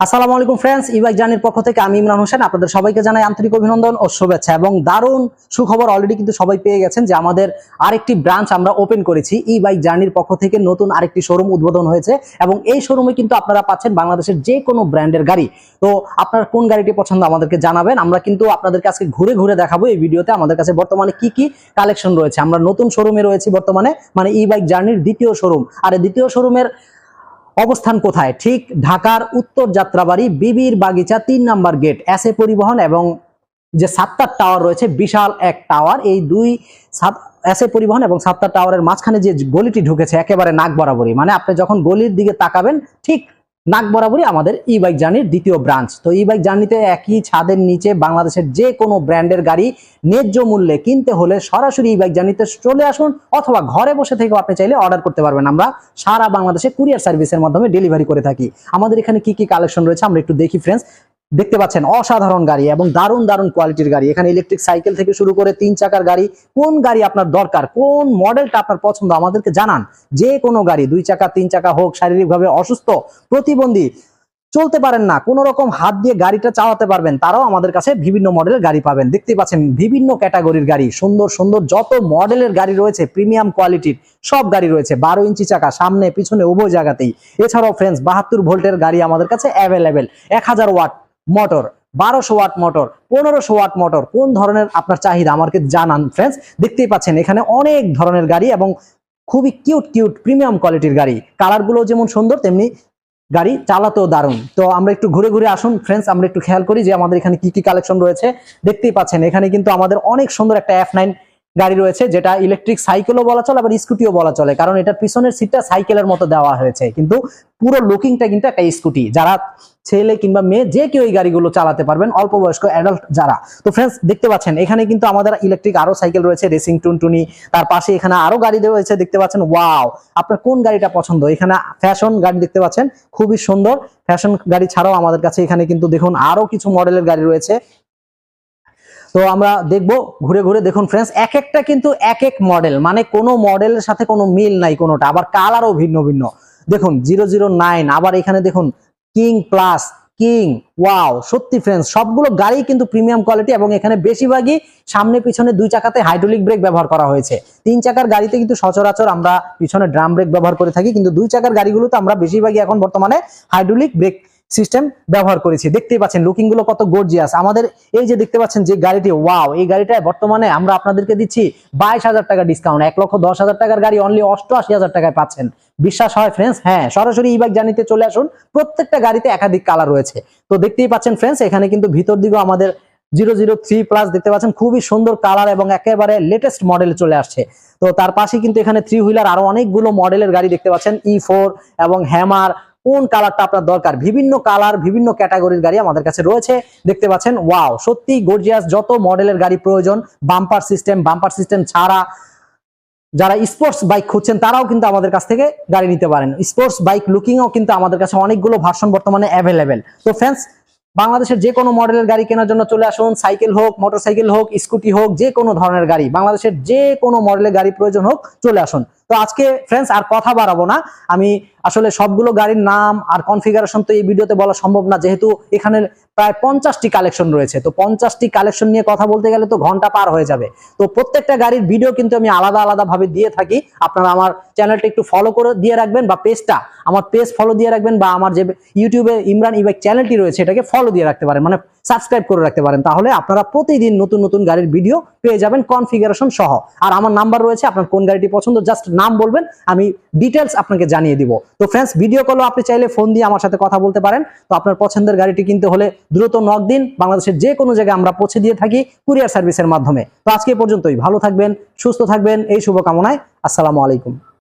আসসালামু আলাইকুম friends e-bike জার্নির পক্ষ থেকে আমি ইমরান হোসেন, আপনাদের সবাইকে জানাই আন্তরিক অভিনন্দন ও শুভেচ্ছা এবং দারুণ সুখবর অলরেডি কিন্তু সবাই পেয়ে গেছেন যে আমাদের আরেকটি ব্রাঞ্চ আমরা ওপেন করেছি ই বাইক জার্নির পক্ষ থেকে নতুন আরেকটি শোরুম উদ্বোধন হয়েছে এবং এই শোরুমে কিন্তু আপনারা পাচ্ছেন বাংলাদেশের যে কোনো ব্র্যান্ডের গাড়ি। তো আপনার কোন গাড়িটি পছন্দ আমাদেরকে জানাবেন, আমরা কিন্তু আপনাদেরকে আজকে ঘুরে ঘুরে দেখাবো এই ভিডিওতে আমাদের কাছে বর্তমানে কি কি কালেকশন রয়েছে। আমরা নতুন শোরুমে রয়েছি বর্তমানে মানে ই বাইক জার্নির দ্বিতীয় শোরুম আর দ্বিতীয় শোরুমের অবস্থান কোথায়? ঠিক ঢাকার উত্তর যাত্রাবাড়ি, বিবির বাগিচা, তিন নাম্বার গেট এসএ পরিবহন এবং যে সাতটার টাওয়ার রয়েছে, বিশাল এক টাওয়ার। এই দুই এসএ পরিবহন এবং সাত্তার টাওয়ারের মাঝখানে যে গলিটি ঢুকেছে, একেবারে নাক বরাবরই। মানে আপনি যখন গলির দিকে তাকাবেন, ঠিক নাক বরাবরই আমাদের ই বাইক জার্নির দ্বিতীয় ব্রাঞ্চ তো ই বাইক জার্নিতে একই ছাদের নিচে বাংলাদেশের যে কোনো ব্র্যান্ডের গাড়ি ন্যায্য মূল্যে কিনতে হলে সরাসরি ই বাইক জার্নিতে চলে আসুন অথবা ঘরে বসে থেকে আপনি চাইলে অর্ডার করতে পারবেন। আমরা সারা বাংলাদেশে কুরিয়ার সার্ভিসের মাধ্যমে ডেলিভারি করে থাকি। আমাদের এখানে কি কি কালেকশন রয়েছে আমরা একটু দেখি ফ্রেন্ডস দেখতে পাচ্ছেন অসাধারণ গাড়ি এবং দারুণ দারুণ কোয়ালিটির গাড়ি। এখানে ইলেকট্রিক সাইকেল থেকে শুরু করে তিন চাকার গাড়ি। কোন গাড়ি আপনার দরকার? কোন মডেলটা আপনার পছন্দ? আমাদেরকে জানান। যে কোনো গাড়ি, দুই চাকা, তিন চাকা হোক, শারীরিকভাবে অসুস্থ, প্রতিবন্ধী, চলতে পারেন না, কোনো রকম হাত দিয়ে গাড়িটা চালাতে পারবেন, তারাও আমাদের কাছে বিভিন্ন মডেলের গাড়ি পাবেন। দেখতে পাচ্ছেন বিভিন্ন ক্যাটাগরির গাড়ি, সুন্দর সুন্দর যত মডেলের গাড়ি রয়েছে প্রিমিয়াম কোয়ালিটির সব গাড়ি রয়েছে। বারো ইঞ্চি চাকা, সামনে, পিছনে, উভয় জায়গাতেই। এছাড়াও ফ্রেন্ডস বাহাত্তর ভোল্টের গাড়ি আমাদের কাছে অ্যাভেলেবেল এক হাজার ওয়াট মোটর, বারোশো ওয়াট মোটর, পনেরোশো ওয়াট মোটর, কোন ধরনের আপনার চাহিদা আমাকে জানান ফ্রেন্ডস দেখতেই পাচ্ছেন এখানে অনেক ধরনের গাড়ি এবং খুবই কিউট কিউট প্রিমিয়াম কোয়ালিটির গাড়ি। কালারগুলো যেমন সুন্দর, তেমনি গাড়ি চালাতেও দারুণ। তো আমরা একটু ঘুরে ঘুরে আসুন ফ্রেন্ডস আমরা একটু খেয়াল করি যে আমাদের এখানে কি কি কালেকশন রয়েছে। দেখতেই পাচ্ছেন এখানে কিন্তু আমাদের অনেক সুন্দর একটা এফ নাইন গাড়ি রয়েছে, যেটা ইলেকট্রিক সাইকেলও বলা চলে, আবার স্কুটিও বলা চলে, কারণ এটার পিছনের সিটটা সাইকেলের মতো দেওয়া হয়েছে। কিন্তু পুরো লুকিংটা কিন্তু একটা স্কুটি যারা ছেলে কিংবা মেয়ে, যে কেউ এই গাড়িগুলো চালাতে পারবেন, অল্প বয়স্ক অ্যাডাল্ট যারা। তো ফ্রেন্ডস দেখতে পাচ্ছেন, এখানে কিন্তু আমাদের ইলেকট্রিক আরও সাইকেল রয়েছে রেসিং টুনটুনি, তার পাশে এখানে আরও গাড়ি রয়েছে দেখতে পাচ্ছেন ওয়াও আপনার কোন গাড়িটা পছন্দ? এখানে ফ্যাশন গাড়ি দেখতে পাচ্ছেন, খুবই সুন্দর। ফ্যাশন গাড়ি ছাড়াও আমাদের কাছে এখানে কিন্তু দেখুন, আরও কিছু মডেলের গাড়ি রয়েছে। তো আমরা দেখব, ঘুরে ঘুরে দেখুন ফ্রেন্ডস এক একটা কিন্তু এক এক মডেল মানে কোনো মডেলের সাথে কোনো মিল নাই কোনোটা, আবার কালারও ভিন্ন ভিন্ন। দেখুন জিরো জিরো নাইন আবার এখানে দেখুন কিং প্লাস কিং ওয়াও সত্যি ফ্রেন্ডস সবগুলো গাড়ি কিন্তু প্রিমিয়াম কোয়ালিটি এবং এখানে বেশিরভাগই সামনে পিছনে দুই চাকাতে হাইড্রোলিক ব্রেক ব্যবহার করা হয়েছে। তিন চাকার গাড়িতে কিন্তু সচরাচর আমরা পিছনে ড্রাম ব্রেক ব্যবহার করে থাকি, কিন্তু দুই চাকার গাড়িগুলোতে আমরা বেশিরভাগই এখন বর্তমানে হাইড্রোলিক ব্রেক সিস্টেম ব্যবহার করেছি। দেখতেই পাচ্ছেন লুকিংগুলো কত গর্জিয়াস আমাদের এই যে দেখতে পাচ্ছেন যে গাড়িটি ওয়াও এই গাড়িটা বর্তমানে আমরা আপনাদেরকে দিচ্ছি বাইশ হাজার টাকা ডিসকাউন্ট এক লক্ষ দশ হাজার টাকার গাড়ি অনলি অষ্টআশি হাজার টাকায় পাচ্ছেন। বিশ্বাস হয় ফ্রেন্ডস হ্যাঁ সরাসরি ই বাইক জানিতে চলে আসুন। প্রত্যেকটা গাড়িতে একাধিক কালার রয়েছে। তো দেখতেই পাচ্ছেন ফ্রেন্ডস এখানে কিন্তু ভিতর দিকেও আমাদের জিরো জিরো থ্রি প্লাস দেখতে পাচ্ছেন, খুবই সুন্দর কালার এবং একেবারে লেটেস্ট মডেল চলে আসছে। তো তার পাশে কিন্তু এখানে থ্রি হুইলার আরও অনেকগুলো মডেলের গাড়ি দেখতে পাচ্ছেন ই ফোর এবং হ্যামার কোন কালারটা আপনার দরকার? বিভিন্ন কালার বিভিন্ন ক্যাটাগরির গাড়ি আমাদের কাছে রয়েছে। দেখতে পাচ্ছেন ওয়াও সত্যি গর্জিয়াস যত মডেলের গাড়ি প্রয়োজন বাম্পার সিস্টেম বাম্পার সিস্টেম ছাড়া যারা স্পোর্টস বাইক খুঁজছেন, তারাও কিন্তু আমাদের কাছ থেকে গাড়ি নিতে পারেন। স্পোর্টস বাইক লুকিংও কিন্তু আমাদের কাছে অনেকগুলো ভার্সন বর্তমানে অ্যাভেলেবেল তো ফ্রেন্ডস বাংলাদেশের যে কোনো মডেলের গাড়ি কেনার জন্য চলে আসুন। সাইকেল হোক মোটরসাইকেল হোক স্কুটি হোক, যে কোনো ধরনের গাড়ি, বাংলাদেশের যে কোনো মডেলের গাড়ি প্রয়োজন হোক, চলে আসুন। তো আজকে ফ্রেন্ডস আর কথা বাড়াবো না। আমি আসলে সবগুলো গাড়ির নাম আর কনফিগারেশন তো এই ভিডিওতে বলা সম্ভব না। যেহেতু এখানে প্রায় পঞ্চাশটি কালেকশন রয়েছে। তো পঞ্চাশটি কালেকশন নিয়ে কথা বলতে গেলে তো ঘণ্টা পার হয়ে যাবে। তো প্রত্যেকটা গাড়ির ভিডিও কিন্তু আমি আলাদা আলাদা ভাবে দিয়ে থাকি। আপনারা আমার চ্যানেলটা একটু ফলো করে দিয়ে রাখবেন বা পেজটা আমার পেজ ফলো দিয়ে রাখবেন বা আমার যে ইউটিউবে ইমরান ইবাইক চ্যানেলটি রয়েছে, এটাকে ফলো দিয়ে রাখতে পারেন। মানে সাবস্ক্রাইব করে রাখতে পারেন। তাহলে আপনারা প্রতিদিন নতুন নতুন গাড়ির ভিডিও পেয়ে যাবেন কনফিগারেশন সহ। আর আমার নাম্বার রয়েছে। আপনার কোন গাড়িটি পছন্দ জাস্ট নাম বলবেন, আমি ডিটেলস আপনাকে জানিয়ে দিব। তো ফ্রেন্ডস ভিডিও কলও আপনি চাইলে ফোন দিয়ে আমার সাথে কথা বলতে পারেন। তো আপনার পছন্দের গাড়িটি কিনতে হলে দ্রুত নক দিন। বাংলাদেশের যে কোনো জায়গায় আমরা পৌঁছে দিয়ে থাকি কুরিয়ার সার্ভিসের মাধ্যমে। তো আজকে পর্যন্তই। ভালো থাকবেন, সুস্থ থাকবেন, এই শুভকামনায়। আসসালামু আলাইকুম।